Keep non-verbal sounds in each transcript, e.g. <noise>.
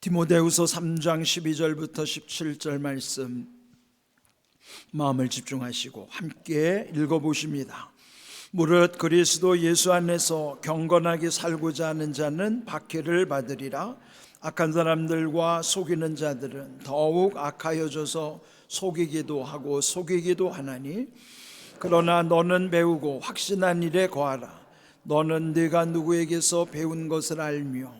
디모데후서 3장 12절부터 17절 말씀 마음을 집중하시고 함께 읽어보십니다. 무릇 그리스도 예수 안에서 경건하게 살고자 하는 자는 박해를 받으리라. 악한 사람들과 속이는 자들은 더욱 악하여져서 속이기도 하고 속이기도 하나니 그러나 너는 배우고 확신한 일에 거하라. 너는 네가 누구에게서 배운 것을 알며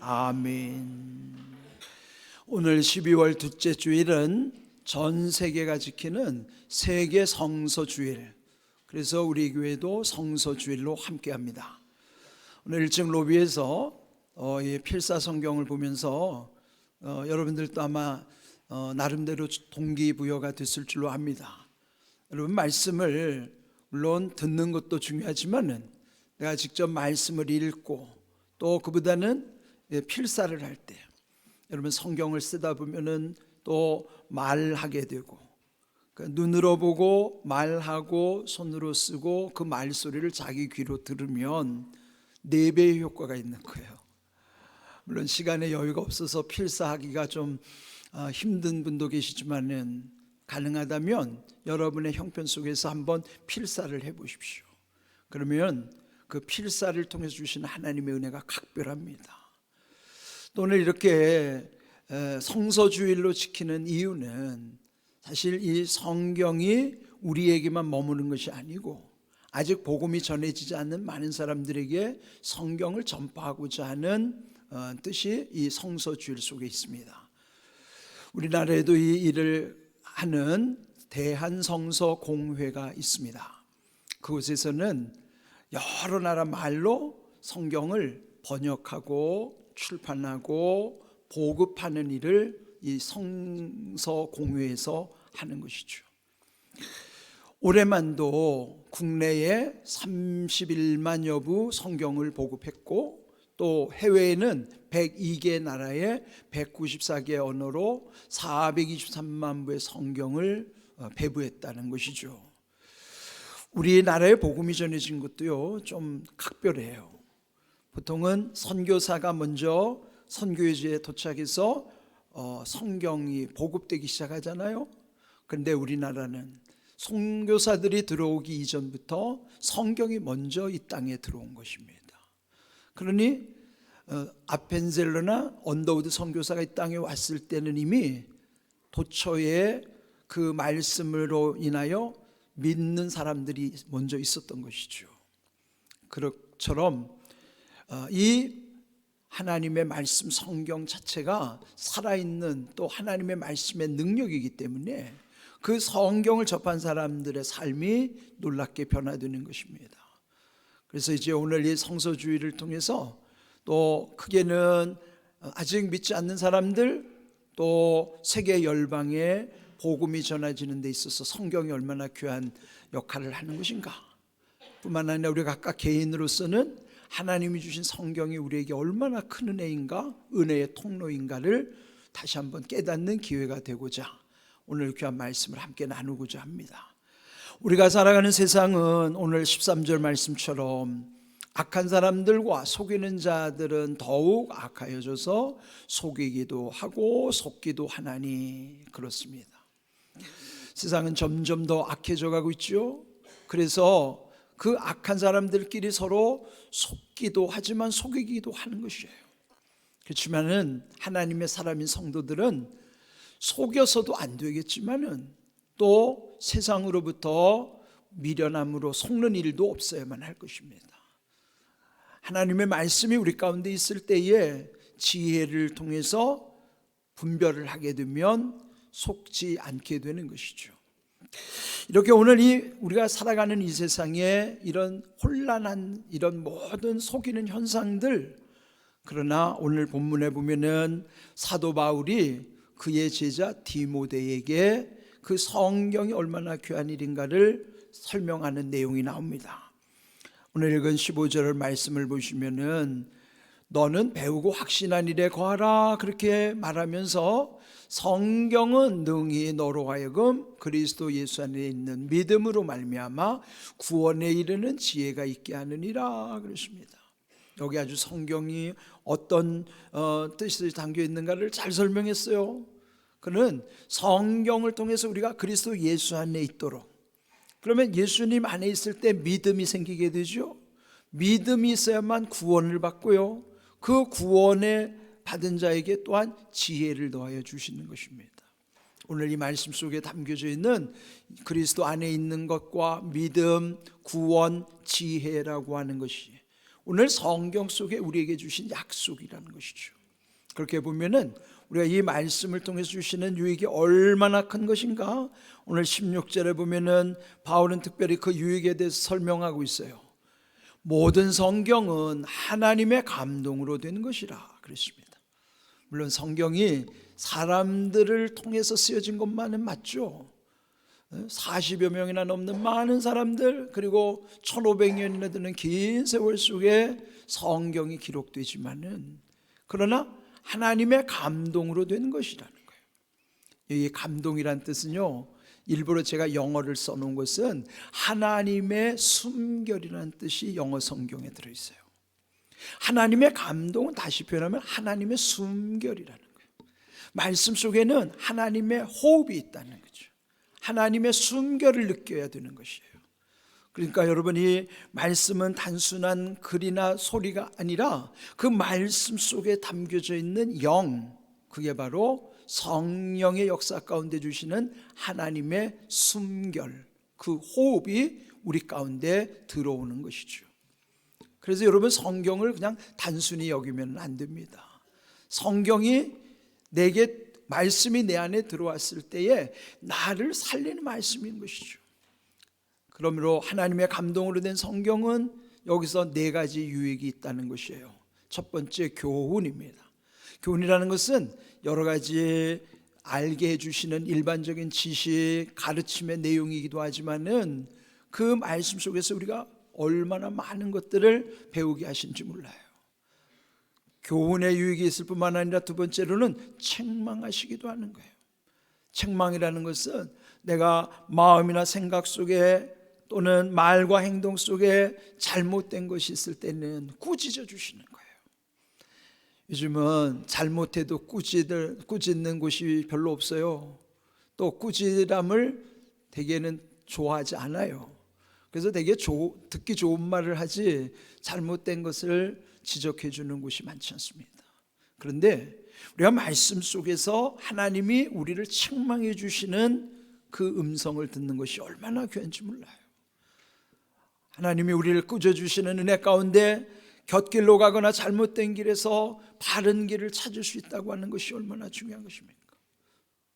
아멘. 오늘 12월 둘째 주일은 전 세계가 지키는 세계 성서 주일. 그래서 우리 교회도 성서 주일로 함께 합니다. 오늘 1층 로비에서 어, 이 필사 성경을 보면서 어, 여러분들도 아마 어, 나름대로 동기부여가 됐을 줄로 압니다. 여러분 말씀을 물론 듣는 것도 중요하지만은 내가 직접 말씀을 읽고 또 그보다는 예, 필사를 할 때 여러분 성경을 쓰다 보면은 또 말하게 되고 그 눈으로 보고 말하고 손으로 쓰고 그 말소리를 자기 귀로 들으면 네 배의 효과가 있는 거예요. 물론 시간에 여유가 없어서 필사하기가 좀 아, 힘든 분도 계시지만은 가능하다면 여러분의 형편 속에서 한번 필사를 해 보십시오. 그러면 그 필사를 통해서 주신 하나님의 은혜가 각별합니다. 또 오늘 이렇게 에, 성서주일로 지키는 이유는 사실 이 성경이 우리에게만 머무는 것이 아니고 아직 복음이 전해지지 않는 많은 사람들에게 성경을 전파하고자 하는 어, 뜻이 이 성서주일 속에 있습니다. 우리나라에도 이 일을 하는 대한성서 공회가 있습니다. 그곳에서는 여러 나라 말로 성경을 번역하고 출판하고 보급하는 일을 이 성서 공회에서 하는 것이죠. 올해만도 국내에 31만 여 부 성경을 보급했고 또 해외에는 102개 나라에 194개 언어로 423만 부의 성경을 어, 배부했다는 것이죠. 우리나라에 복음이 전해진 것도요 좀 각별해요. 보통은 선교사가 먼저 선교지에 도착해서 어, 성경이 보급되기 시작하잖아요. 그런데 우리나라는 선교사들이 들어오기 이전부터 성경이 먼저 이 땅에 들어온 것입니다. 그러니 어, 아펜젤러나 언더우드 선교사가 이 땅에 왔을 때는 이미 도처에 그 말씀으로 인하여 믿는 사람들이 먼저 있었던 것이죠. 그처럼 어, 이 하나님의 말씀 성경 자체가 살아있는 또 하나님의 말씀의 능력이기 때문에 그 성경을 접한 사람들의 삶이 놀랍게 변화되는 것입니다. 그래서 이제 오늘 이 성서주의를 통해서 또 크게는 아직 믿지 않는 사람들 또 세계 열방에 복음이 전해지는 데 있어서 성경이 얼마나 귀한 역할을 하는 것인가. 뿐만 아니라 우리가 각각 개인으로서는 하나님이 주신 성경이 우리에게 얼마나 큰 은혜인가, 은혜의 통로인가를 다시 한번 깨닫는 기회가 되고자 오늘 귀한 말씀을 함께 나누고자 합니다. 우리가 살아가는 세상은 오늘 13절 말씀처럼 악한 사람들과 속이는 자들은 더욱 악하여져서 속이기도 하고 속기도 하나니 그렇습니다. 세상은 점점 더 악해져 가고 있죠. 그래서 그 악한 사람들끼리 서로 속기도 하지만 속이기도 하는 것이에요. 그렇지만은 하나님의 사람인 성도들은 속여서도 안 되겠지만은 또 세상으로부터 미련함으로 속는 일도 없어야만 할 것입니다. 하나님의 말씀이 우리 가운데 있을 때에 지혜를 통해서 분별을 하게 되면 속지 않게 되는 것이죠. 이렇게 오늘 이 우리가 살아가는 이 세상에 이런 혼란한 이런 모든 속이는 현상들 그러나 오늘 본문에 보면은 사도 바울이 그의 제자 디모데에게 그 성경이 얼마나 귀한 일인가를 설명하는 내용이 나옵니다. 오늘 읽은 15절 말씀을 보시면은 너는 배우고 확신한 일에 거하라 그렇게 말하면서 성경은 능히 너로 하여금 그리스도 예수 안에 있는 믿음으로 말미암아 구원에 이르는 지혜가 있게 하느니라 그러십니다. 여기 아주 성경이 어떤 어, 뜻이 담겨 있는가를 잘 설명했어요. 그는 성경을 통해서 우리가 그리스도 예수 안에 있도록 그러면 예수님 안에 있을 때 믿음이 생기게 되죠. 믿음이 있어야만 구원을 받고요. 그 구원에 받은 자에게 또한 지혜를 더하여 주시는 것입니다. 오늘 이 말씀 속에 담겨져 있는 그리스도 안에 있는 것과 믿음, 구원, 지혜라고 하는 것이 오늘 성경 속에 우리에게 주신 약속이라는 것이죠. 그렇게 보면은 우리가 이 말씀을 통해서 주시는 유익이 얼마나 큰 것인가? 오늘 16절에 보면은 바울은 특별히 그 유익에 대해서 설명하고 있어요. 모든 성경은 하나님의 감동으로 된 것이라 그랬습니다. 물론 성경이 사람들을 통해서 쓰여진 것만은 맞죠. 40여 명이나 넘는 많은 사람들 그리고 1500년이나 되는 긴 세월 속에 성경이 기록되지만은 그러나 하나님의 감동으로 된 것이라는 거예요. 이 감동이란 뜻은요. 일부러 제가 영어를 써놓은 것은 하나님의 숨결이라는 뜻이 영어 성경에 들어 있어요. 하나님의 감동은 다시 표현하면 하나님의 숨결이라는 거예요. 말씀 속에는 하나님의 호흡이 있다는 거죠. 하나님의 숨결을 느껴야 되는 것이에요. 그러니까 여러분 이 말씀은 단순한 글이나 소리가 아니라 그 말씀 속에 담겨져 있는 영, 그게 바로 성령의 역사 가운데 주시는 하나님의 숨결, 그 호흡이 우리 가운데 들어오는 것이죠. 그래서 여러분 성경을 그냥 단순히 여기면 안 됩니다. 성경이 내게 말씀이 내 안에 들어왔을 때에 나를 살리는 말씀인 것이죠. 그러므로 하나님의 감동으로 된 성경은 여기서 네 가지 유익이 있다는 것이에요. 첫 번째 교훈입니다. 교훈이라는 것은 여러 가지 알게 해주시는 일반적인 지식, 가르침의 내용이기도 하지만은 그 말씀 속에서 우리가 얼마나 많은 것들을 배우게 하신지 몰라요. 교훈의 유익이 있을 뿐만 아니라 두 번째로는 책망하시기도 하는 거예요. 책망이라는 것은 내가 마음이나 생각 속에 또는 말과 행동 속에 잘못된 것이 있을 때는 꾸짖어 주시는 거예요. 요즘은 잘못해도 꾸짖을, 꾸짖는 곳이 별로 없어요. 또 꾸지람을 대개는 좋아하지 않아요. 그래서 되게 조, 듣기 좋은 말을 하지 잘못된 것을 지적해 주는 곳이 많지 않습니다. 그런데 우리가 말씀 속에서 하나님이 우리를 책망해 주시는 그 음성을 듣는 것이 얼마나 귀한지 몰라요. 하나님이 우리를 꾸져 주시는 은혜 가운데 곁길로 가거나 잘못된 길에서 바른 길을 찾을 수 있다고 하는 것이 얼마나 중요한 것입니까?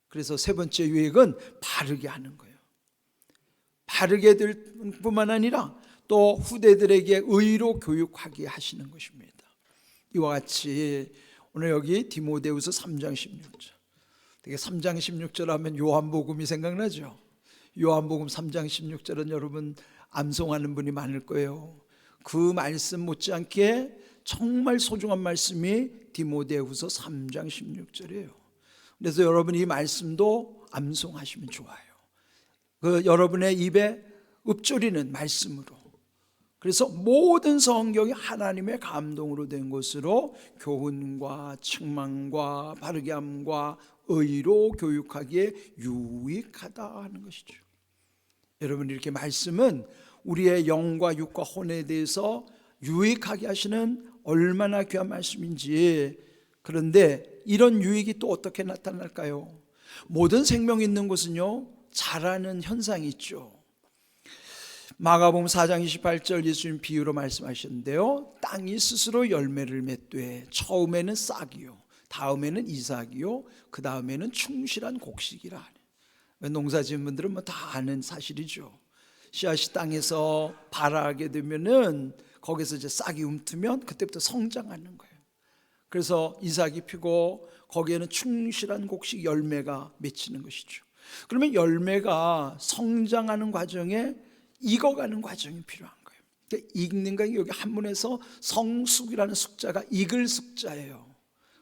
그래서 세 번째 유익은 바르게 하는 거예요. 바르게 될 뿐만 아니라 또 후대들에게 의로 교육하게 하시는 것입니다. 이와 같이 오늘 여기 디모데후서 3장 16절. 되게 3장 16절 하면 요한복음이 생각나죠. 요한복음 3장 16절은 여러분 암송하는 분이 많을 거예요. 그 말씀 못지않게 정말 소중한 말씀이 디모데후서 3장 16절이에요. 그래서 여러분 이 말씀도 암송하시면 좋아요. 그 여러분의 입에 읊조리는 말씀으로. 그래서 모든 성경이 하나님의 감동으로 된 것으로 교훈과 책망과 바르게 함과 의로 교육하기에 유익하다 하는 것이죠. 여러분 이렇게 말씀은 우리의 영과 육과 혼에 대해서 유익하게 하시는 얼마나 귀한 말씀인지 그런데 이런 유익이 또 어떻게 나타날까요? 모든 생명 있는 곳은요 자라는 현상이 있죠. 마가복음 4장 28절 예수님 비유로 말씀하셨는데요. 땅이 스스로 열매를 맺되 처음에는 싹이요. 다음에는 이삭이요. 그 다음에는 충실한 곡식이라. 농사 지은 분들은 뭐 다 아는 사실이죠. 씨앗이 땅에서 발하게 되면은 거기서 이제 싹이 움트면 그때부터 성장하는 거예요. 그래서 이삭이 피고 거기에는 충실한 곡식 열매가 맺히는 것이죠. 그러면 열매가 성장하는 과정에 익어가는 과정이 필요한 거예요. 그러니까 익는 거 여기 한문에서 성숙이라는 숙자가 익을 숙자예요.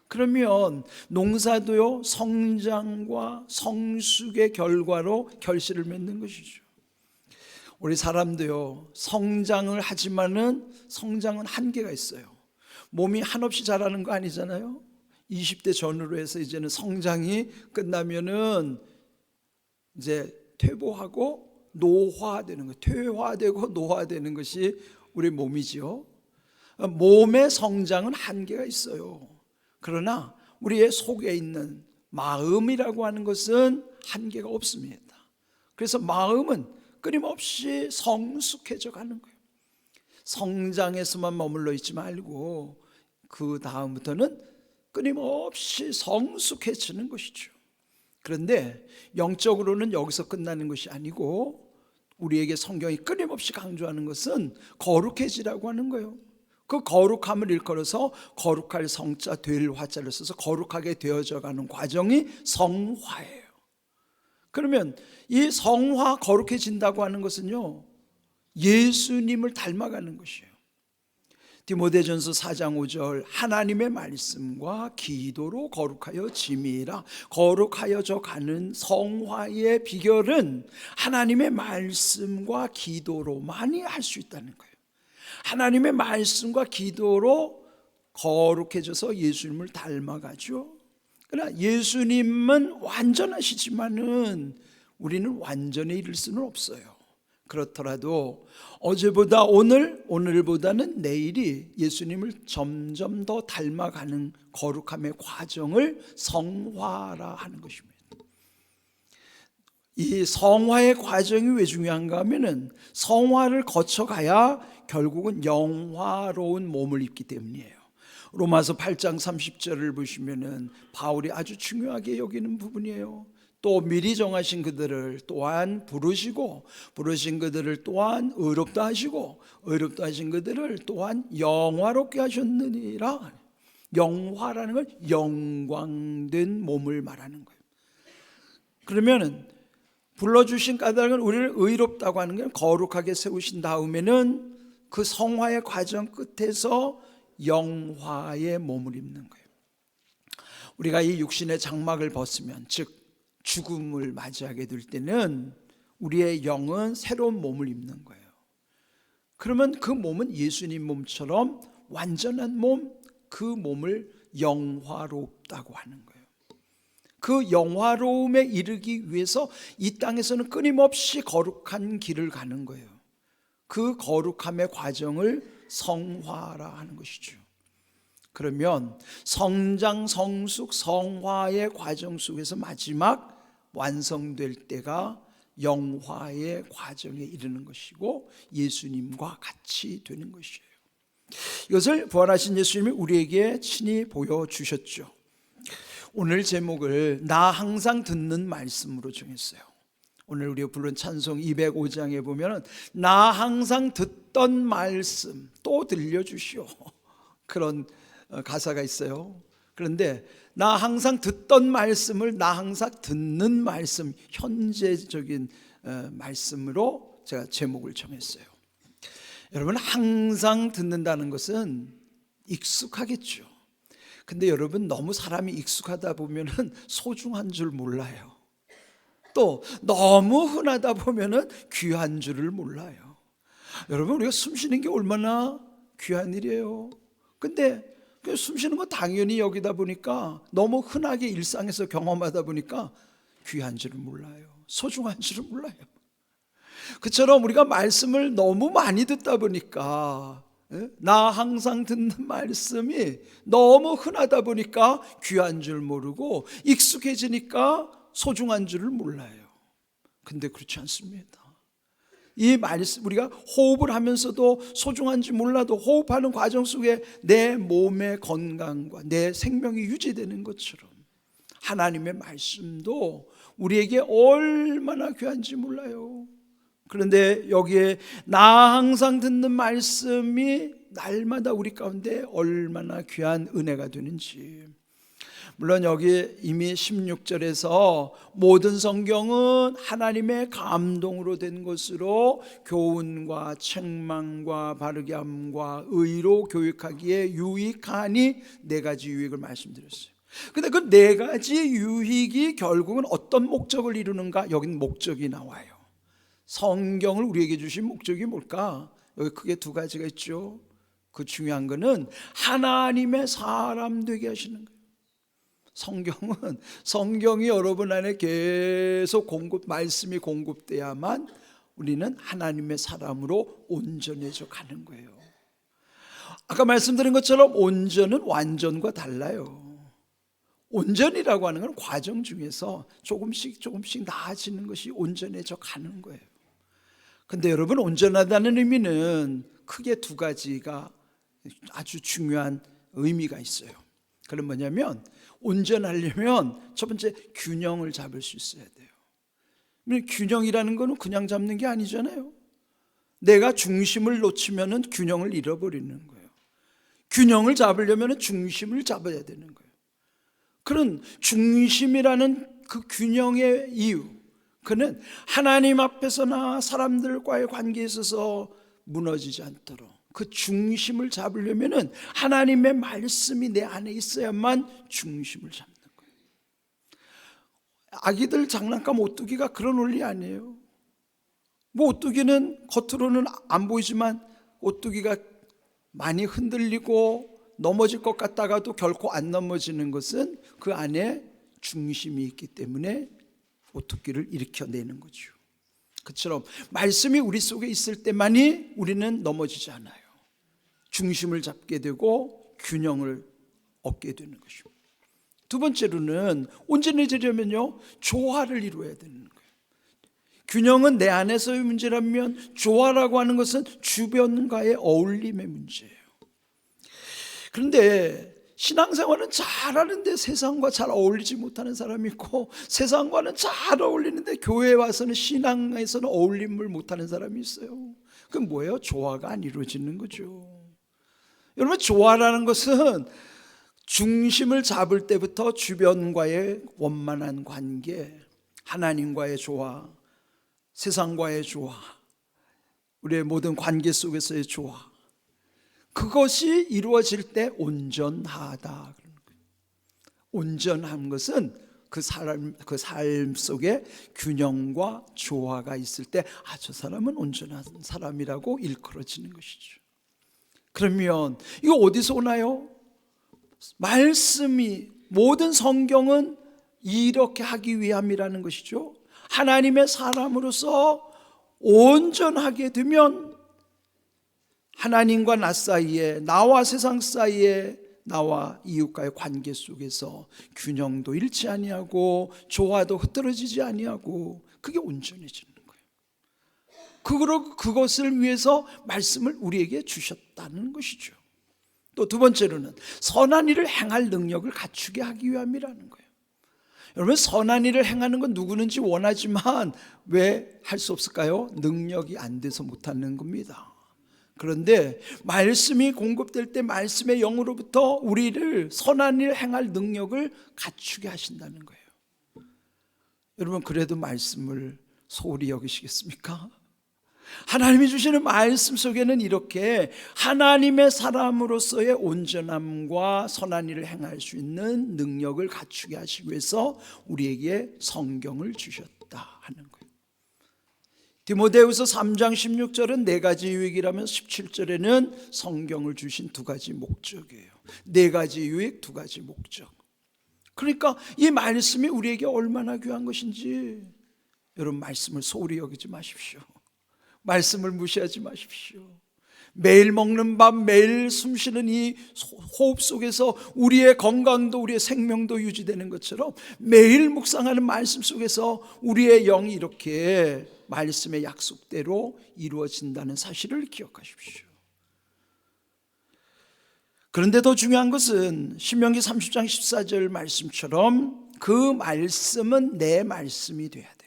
그러면 농사도요 성장과 성숙의 결과로 결실을 맺는 것이죠. 우리 사람도요 성장을 하지만은 성장은 한계가 있어요. 몸이 한없이 자라는 거 아니잖아요. 20대 전후로 해서 이제는 성장이 끝나면은 이제 퇴보하고 노화되는 거, 퇴화되고 노화되는 것이 우리 몸이지요. 몸의 성장은 한계가 있어요. 그러나 우리의 속에 있는 마음이라고 하는 것은 한계가 없습니다. 그래서 마음은 끊임없이 성숙해져 가는 거예요. 성장에서만 머물러 있지 말고 그 다음부터는 끊임없이 성숙해지는 것이죠. 그런데 영적으로는 여기서 끝나는 것이 아니고 우리에게 성경이 끊임없이 강조하는 것은 거룩해지라고 하는 거예요. 그 거룩함을 일컬어서 거룩할 성자 될 화자를 써서 거룩하게 되어져 가는 과정이 성화예요. 그러면 이 성화 거룩해진다고 하는 것은요. 예수님을 닮아가는 것이에요. 디모데전서 4장 5절 하나님의 말씀과 기도로 거룩하여 짐이라 거룩하여져 가는 성화의 비결은 하나님의 말씀과 기도로만이 할 수 있다는 거예요. 하나님의 말씀과 기도로 거룩해져서 예수님을 닮아가죠. 그러나 예수님은 완전하시지만은 우리는 완전히 이룰 수는 없어요. 그렇더라도 어제보다 오늘, 오늘보다는 내일이 예수님을 점점 더 닮아가는 거룩함의 과정을 성화라 하는 것입니다. 이 성화의 과정이 왜 중요한가 하면은 성화를 거쳐가야 결국은 영화로운 몸을 입기 때문이에요. 로마서 8장 30절을 보시면은 바울이 아주 중요하게 여기는 부분이에요. 또 미리 정하신 그들을 또한 부르시고 부르신 그들을 또한 의롭다 하시고 의롭다 하신 그들을 또한 영화롭게 하셨느니라. 영화라는 건 영광된 몸을 말하는 거예요. 그러면은 불러주신 까닭은 우리를 의롭다고 하는 건 거룩하게 세우신 다음에는 그 성화의 과정 끝에서 영화의 몸을 입는 거예요. 우리가 이 육신의 장막을 벗으면 즉 죽음을 맞이하게 될 때는 우리의 영은 새로운 몸을 입는 거예요. 그러면 그 몸은 예수님 몸처럼 완전한 몸, 그 몸을 영화롭다고 하는 거예요. 그 영화로움에 이르기 위해서 이 땅에서는 끊임없이 거룩한 길을 가는 거예요. 그 거룩함의 과정을 성화라 하는 것이죠. 그러면 성장, 성숙, 성화의 과정 속에서 마지막 완성될 때가 영화의 과정에 이르는 것이고 예수님과 같이 되는 것이에요. 이것을 부활하신 예수님이 우리에게 친히 보여주셨죠. 오늘 제목을 나 항상 듣는 말씀으로 정했어요. 오늘 우리가 부른 찬송 205장에 보면은 나 항상 듣던 말씀 또 들려주시오. 그런 어, 가사가 있어요. 그런데 나 항상 듣던 말씀을 나 항상 듣는 말씀 현재적인 어, 말씀으로 제가 제목을 정했어요. 여러분 항상 듣는다는 것은 익숙하겠죠. 근데 여러분 너무 사람이 익숙하다 보면은 소중한 줄 몰라요. 또 너무 흔하다 보면은 귀한 줄을 몰라요. 여러분 우리가 숨 쉬는 게 얼마나 귀한 일이에요. 근데 그 숨 쉬는 거 당연히 여기다 보니까 너무 흔하게 일상에서 경험하다 보니까 귀한 줄을 몰라요. 소중한 <laughs> 줄을 몰라요. 그처럼 우리가 말씀을 너무 많이 듣다 보니까 예? 나 항상 듣는 <laughs> 말씀이 너무 흔하다 보니까 귀한 줄 모르고 익숙해지니까 소중한 줄을 몰라요. 근데 그렇지 않습니다. 이 말씀 우리가 호흡을 하면서도 소중한지 몰라도 호흡하는 과정 속에 내 몸의 건강과 내 생명이 유지되는 것처럼 하나님의 말씀도 우리에게 얼마나 귀한지 몰라요. 그런데 여기에 나 항상 듣는 말씀이 날마다 우리 가운데 얼마나 귀한 은혜가 되는지. 물론 여기 이미 16절에서 모든 성경은 하나님의 감동으로 된 것으로 교훈과 책망과 바르게 함과 의로 교육하기에 유익하니 네 가지 유익을 말씀드렸어요. 근데 그 네 가지 유익이 결국은 어떤 목적을 이루는가? 여긴 목적이 나와요. 성경을 우리에게 주신 목적이 뭘까? 여기 크게 두 가지가 있죠. 그 중요한 거는 하나님의 사람 되게 하시는 거예요. 성경은 성경이 여러분 안에 계속 공급 말씀이 공급돼야만 우리는 하나님의 사람으로 온전해져 가는 거예요. 아까 말씀드린 것처럼 온전은 완전과 달라요. 온전이라고 하는 건 과정 중에서 조금씩 조금씩 나아지는 것이 온전해져 가는 거예요. 근데 여러분 온전하다는 의미는 크게 두 가지가 아주 중요한 의미가 있어요. 그건 뭐냐면 온전하려면 첫 번째 균형을 잡을 수 있어야 돼요. 균형이라는 거는 그냥 잡는 게 아니잖아요. 내가 중심을 놓치면은 균형을 잃어버리는 거예요. 균형을 잡으려면 중심을 잡아야 되는 거예요. 그런 중심이라는 그 균형의 이유, 그는 하나님 앞에서나 사람들과의 관계에 있어서 무너지지 않도록 그 중심을 잡으려면은 하나님의 말씀이 내 안에 있어야만 중심을 잡는 거예요. 아기들 장난감 오뚜기가 그런 원리 아니에요. 뭐 오뚜기는 겉으로는 안 보이지만 오뚜기가 많이 흔들리고 넘어질 것 같다가도 결코 안 넘어지는 것은 그 안에 중심이 있기 때문에 오토끼를 일으켜내는 거죠. 그처럼 말씀이 우리 속에 있을 때만이 우리는 넘어지지 않아요. 중심을 잡게 되고 균형을 얻게 되는 것입니다. 두 번째로는 온전해지려면요 조화를 이루어야 되는 거예요. 균형은 내 안에서의 문제라면 조화라고 하는 것은 주변과의 어울림의 문제예요. 그런데 신앙생활은 잘하는데 세상과 잘 어울리지 못하는 사람이 있고 세상과는 잘 어울리는데 교회에 와서는 신앙에서는 어울림을 못하는 사람이 있어요. 그건 뭐예요? 조화가 안 이루어지는 거죠. 여러분 조화라는 것은 중심을 잡을 때부터 주변과의 원만한 관계, 하나님과의 조화, 세상과의 조화, 우리의 모든 관계 속에서의 조화, 그것이 이루어질 때 온전하다. 온전한 것은 그 사람 그 삶 속에 균형과 조화가 있을 때 아 저 사람은 온전한 사람이라고 일컬어지는 것이죠. 그러면 이거 어디서 오나요? 말씀이 모든 성경은 이렇게 하기 위함이라는 것이죠. 하나님의 사람으로서 온전하게 되면 하나님과 나 사이에 나와 세상 사이에 나와 이웃과의 관계 속에서 균형도 잃지 아니하고 조화도 흐트러지지 아니하고 그게 온전해지는. 그거로 그것을 위해서 말씀을 우리에게 주셨다는 것이죠. 또 두 번째로는 선한 일을 행할 능력을 갖추게 하기 위함이라는 거예요. 여러분 선한 일을 행하는 건 누구는지 원하지만 왜 할 수 없을까요? 능력이 안 돼서 못하는 겁니다. 그런데 말씀이 공급될 때 말씀의 영으로부터 우리를 선한 일 행할 능력을 갖추게 하신다는 거예요. 여러분 그래도 말씀을 소홀히 여기시겠습니까? 하나님이 주시는 말씀 속에는 이렇게 하나님의 사람으로서의 온전함과 선한 일을 행할 수 있는 능력을 갖추게 하시기 위해서 우리에게 성경을 주셨다 하는 거예요. 디모데후서 3장 16절은 네 가지 유익이라면 17절에는 성경을 주신 두 가지 목적이에요. 네 가지 유익, 두 가지 목적. 그러니까 이 말씀이 우리에게 얼마나 귀한 것인지 여러분 말씀을 소홀히 여기지 마십시오. 말씀을 무시하지 마십시오. 매일 먹는 밥, 매일 숨 쉬는 이 호흡 속에서 우리의 건강도 우리의 생명도 유지되는 것처럼 매일 묵상하는 말씀 속에서 우리의 영이 이렇게 말씀의 약속대로 이루어진다는 사실을 기억하십시오. 그런데 더 중요한 것은 신명기 30장 14절 말씀처럼 그 말씀은 내 말씀이 돼야 돼요.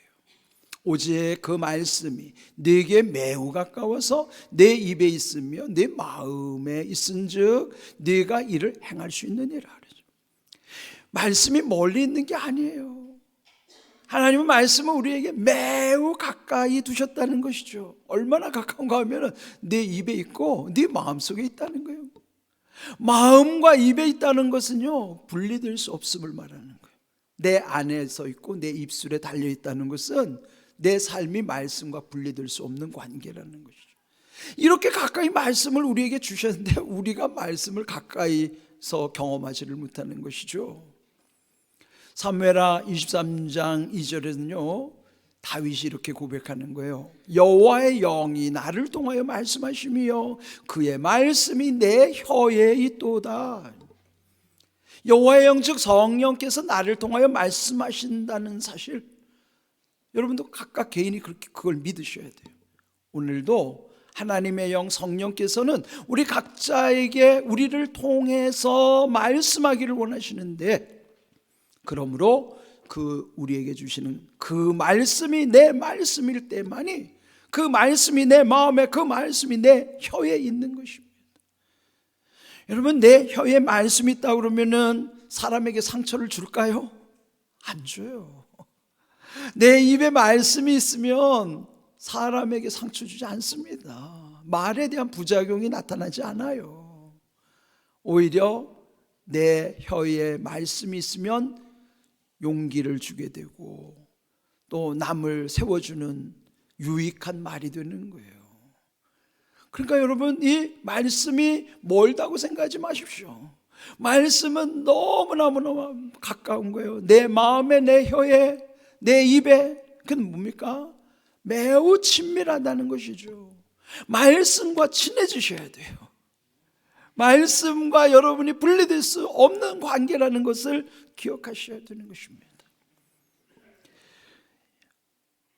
오직 그 말씀이 네게 매우 가까워서 내 입에 있으며 내 마음에 있은즉 네가 이를 행할 수 있느니라 그러죠. 말씀이 멀리 있는 게 아니에요. 하나님은 말씀을 우리에게 매우 가까이 두셨다는 것이죠. 얼마나 가까운가 하면은 내 입에 있고 네 마음속에 있다는 거예요. 마음과 입에 있다는 것은요, 분리될 수 없음을 말하는 거예요. 내 안에서 있고 내 입술에 달려 있다는 것은 내 삶이 말씀과 분리될 수 없는 관계라는 것이죠. 이렇게 가까이 말씀을 우리에게 주셨는데 우리가 말씀을 가까이서 경험하지를 못하는 것이죠. 사무엘하 23장 2절에는요. 다윗이 이렇게 고백하는 거예요. 여호와의 영이 나를 통하여 말씀하시며 그의 말씀이 내 혀에 있도다. 여호와의 영 즉 성령께서 나를 통하여 말씀하신다는 사실 여러분도 각각 개인이 그렇게 그걸 믿으셔야 돼요. 오늘도 하나님의 영 성령께서는 우리 각자에게 우리를 통해서 말씀하기를 원하시는데 그러므로 그 우리에게 주시는 그 말씀이 내 말씀일 때만이 그 말씀이 내 마음에 그 말씀이 내 혀에 있는 것입니다. 여러분 내 혀에 말씀이 있다 그러면은 사람에게 상처를 줄까요? 안 줘요. 내 입에 말씀이 있으면 사람에게 상처 주지 않습니다. 말에 대한 부작용이 나타나지 않아요. 오히려 내 혀에 말씀이 있으면 용기를 주게 되고 또 남을 세워주는 유익한 말이 되는 거예요. 그러니까 여러분 이 말씀이 멀다고 생각하지 마십시오. 말씀은 너무너무너무 가까운 거예요. 내 마음에 내 혀에 내 입에 그건 뭡니까? 매우 친밀하다는 것이죠. 말씀과 친해지셔야 돼요. 말씀과 여러분이 분리될 수 없는 관계라는 것을 기억하셔야 되는 것입니다.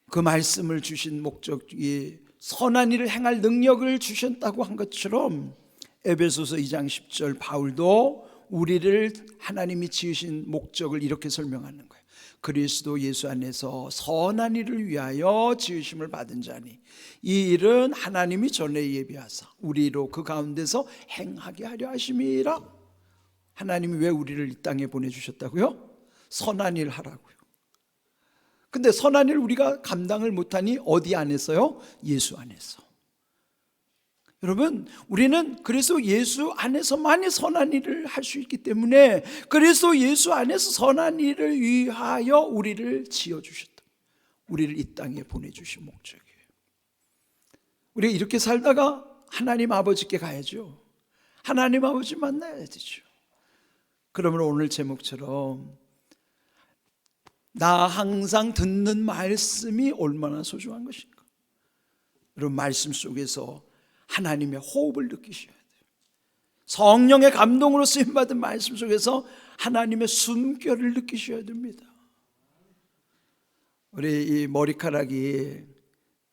그 말씀을 주신 목적이 선한 일을 행할 능력을 주셨다고 한 것처럼 에베소서 2장 10절 바울도 우리를 하나님이 지으신 목적을 이렇게 설명하는 거예요. 그리스도 예수 안에서 선한 일을 위하여 지으심을 받은 자니 이 일은 하나님이 전에 예비하사 우리로 그 가운데서 행하게 하려 하심이라 하나님이 왜 우리를 이 땅에 보내주셨다고요? 선한 일 하라고요. 근데 선한 일 우리가 감당을 못하니 어디 안에서요? 예수 안에서. 여러분, 우리는 그래서 예수 안에서만이 선한 일을 할 수 있기 때문에 그래서 예수 안에서 선한 일을 위하여 우리를 지어 주셨다. 우리를 이 땅에 보내 주신 목적이에요. 우리가 이렇게 살다가 하나님 아버지께 가야죠. 하나님 아버지 만나야 되죠. 그러면 오늘 제목처럼 나 항상 듣는 말씀이 얼마나 소중한 것인가. 여러분 말씀 속에서 하나님의 호흡을 느끼셔야 돼요. 성령의 감동으로 쓰임 받은 말씀 속에서 하나님의 숨결을 느끼셔야 됩니다. 우리 이 머리카락이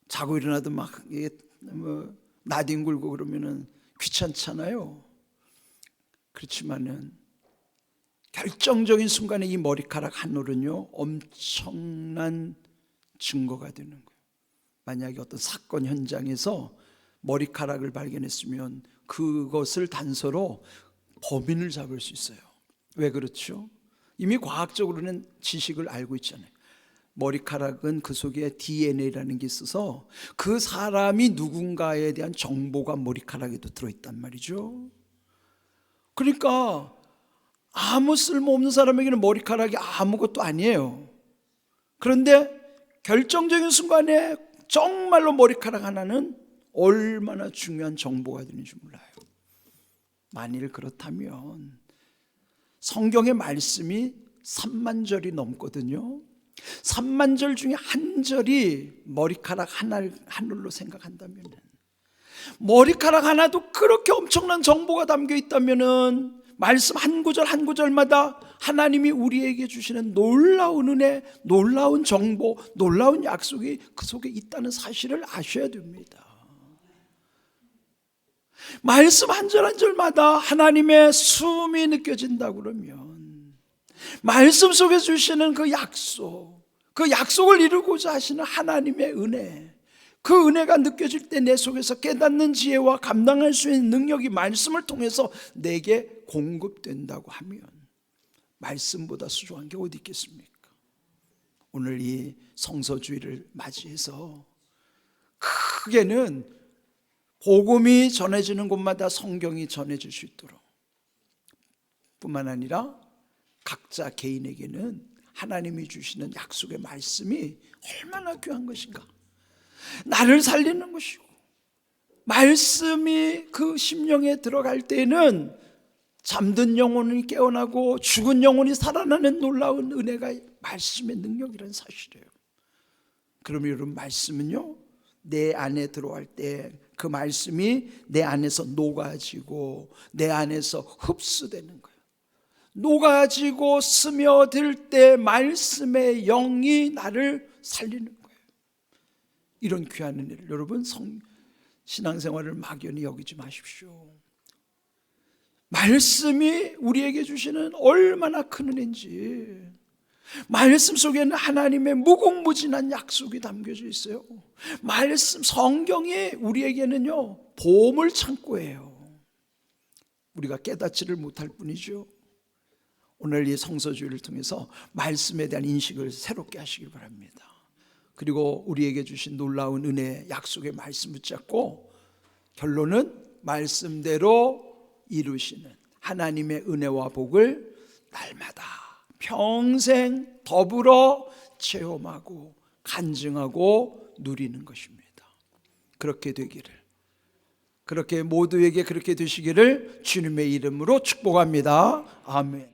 자고 일어나도 막 이게 뭐 나뒹굴고 그러면은 귀찮잖아요. 그렇지만은 결정적인 순간에 이 머리카락 한 올은요 엄청난 증거가 되는 거예요. 만약에 어떤 사건 현장에서 머리카락을 발견했으면 그것을 단서로 범인을 잡을 수 있어요. 왜 그렇죠? 이미 과학적으로는 지식을 알고 있잖아요. 머리카락은 그 속에 DNA라는 게 있어서 그 사람이 누군가에 대한 정보가 머리카락에도 들어있단 말이죠. 그러니까 아무 쓸모없는 사람에게는 머리카락이 아무것도 아니에요. 그런데 결정적인 순간에 정말로 머리카락 하나는 얼마나 중요한 정보가 되는지 몰라요. 만일 그렇다면 성경의 말씀이 3만 절이 넘거든요. 3만 절 중에 한 절이 머리카락 하나 하늘로 생각한다면 머리카락 하나도 그렇게 엄청난 정보가 담겨 있다면은 말씀 한 구절 한 구절마다 하나님이 우리에게 주시는 놀라운 은혜, 놀라운 정보, 놀라운 약속이 그 속에 있다는 사실을 아셔야 됩니다. 말씀 한 절 한 절마다 하나님의 숨이 느껴진다 그러면 말씀 속에 주시는 그 약속, 그 약속을 이루고자 하시는 하나님의 은혜, 그 은혜가 느껴질 때 내 속에서 깨닫는 지혜와 감당할 수 있는 능력이 말씀을 통해서 내게 공급된다고 하면 말씀보다 수중한 게 어디 있겠습니까? 오늘 이 성서주의를 맞이해서 크게는 복음이 전해지는 곳마다 성경이 전해질 수 있도록 뿐만 아니라 각자 개인에게는 하나님이 주시는 약속의 말씀이 얼마나 귀한 것인가 나를 살리는 것이고 말씀이 그 심령에 들어갈 때에는 잠든 영혼이 깨어나고 죽은 영혼이 살아나는 놀라운 은혜가 말씀의 능력이라는 사실이에요. 그럼 여러분 말씀은요 내 안에 들어갈 때 그 말씀이 내 안에서 녹아지고 내 안에서 흡수되는 거예요. 녹아지고 스며들 때 말씀의 영이 나를 살리는 거예요. 이런 귀한 은혜를 여러분 성, 신앙생활을 막연히 여기지 마십시오. 말씀이 우리에게 주시는 얼마나 큰 은혜인지 말씀 속에는 하나님의 무궁무진한 약속이 담겨져 있어요. 말씀 성경이 우리에게는요 보물 창고예요. 우리가 깨닫지를 못할 뿐이죠. 오늘 이 성서주의를 통해서 말씀에 대한 인식을 새롭게 하시길 바랍니다. 그리고 우리에게 주신 놀라운 은혜 약속의 말씀 붙잡고 결론은 말씀대로 이루시는 하나님의 은혜와 복을 날마다 평생 더불어 체험하고 간증하고 누리는 것입니다. 그렇게 되기를 그렇게 모두에게 그렇게 되시기를 주님의 이름으로 축복합니다. 아멘.